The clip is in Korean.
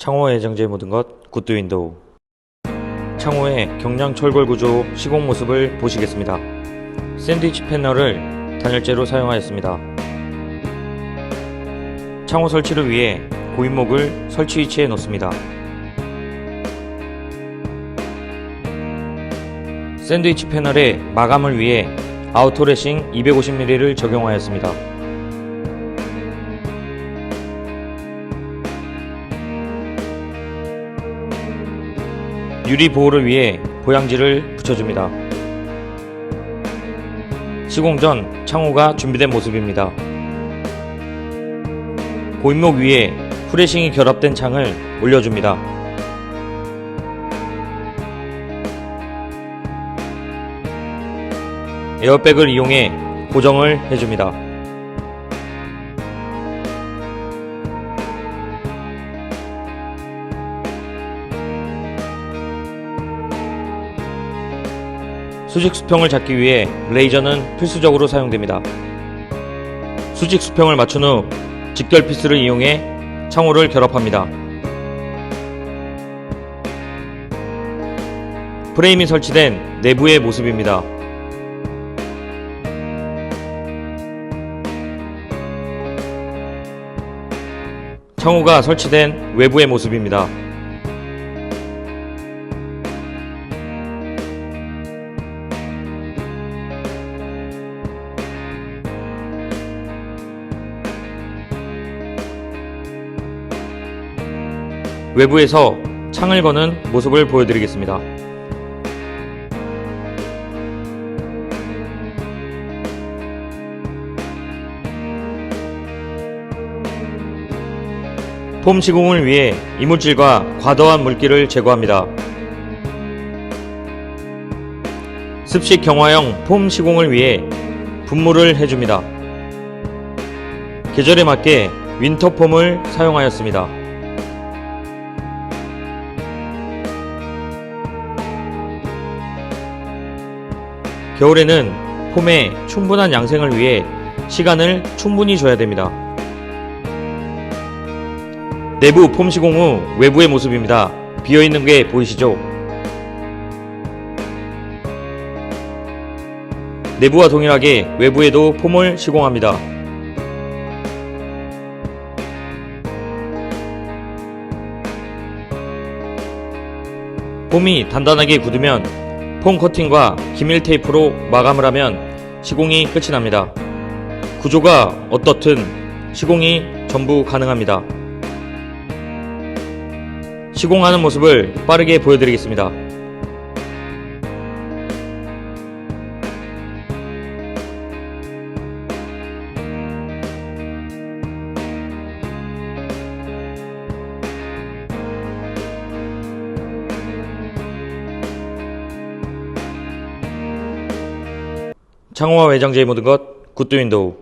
창호의 예정지의 모든 것 굿드 윈도우 창호의 경량 철골 구조 시공 모습을 보시겠습니다. 샌드위치 패널을 단열재로 사용하였습니다. 창호 설치를 위해 고인목을 설치 위치에 놓습니다. 샌드위치 패널에 마감을 위해 아우토레싱 250mm를 적용하였습니다. 유리 보호를 위해 보양지를 붙여줍니다. 시공 전 창호가 준비된 모습입니다. 고인목 위에 프레싱이 결합된 창을 올려줍니다. 에어백을 이용해 고정을 해줍니다. 수직 수평을 잡기 위해 레이저는 필수적으로 사용됩니다. 수직 수평을 맞춘 후 직결 피스를 이용해 창호를 결합합니다. 프레임이 설치된 내부의 모습입니다. 창호가 설치된 외부의 모습입니다. 외부에서 창을 거는 모습을 보여드리겠습니다. 폼 시공을 위해 이물질과 과도한 물기를 제거합니다. 습식 경화형 폼 시공을 위해 분무를 해줍니다. 계절에 맞게 윈터폼을 사용하였습니다. 겨울에는 폼에 충분한 양생을 위해 시간을 충분히 줘야 됩니다. 내부 폼 시공 후 외부의 모습입니다. 비어있는 게 보이시죠? 내부와 동일하게 외부에도 폼을 시공합니다. 폼이 단단하게 굳으면 폼 커팅과 기밀 테이프로 마감을 하면 시공이 끝이 납니다. 구조가 어떻든 시공이 전부 가능합니다. 시공하는 모습을 빠르게 보여드리겠습니다. 창호와 외장재의 모든 것 굿드 윈도우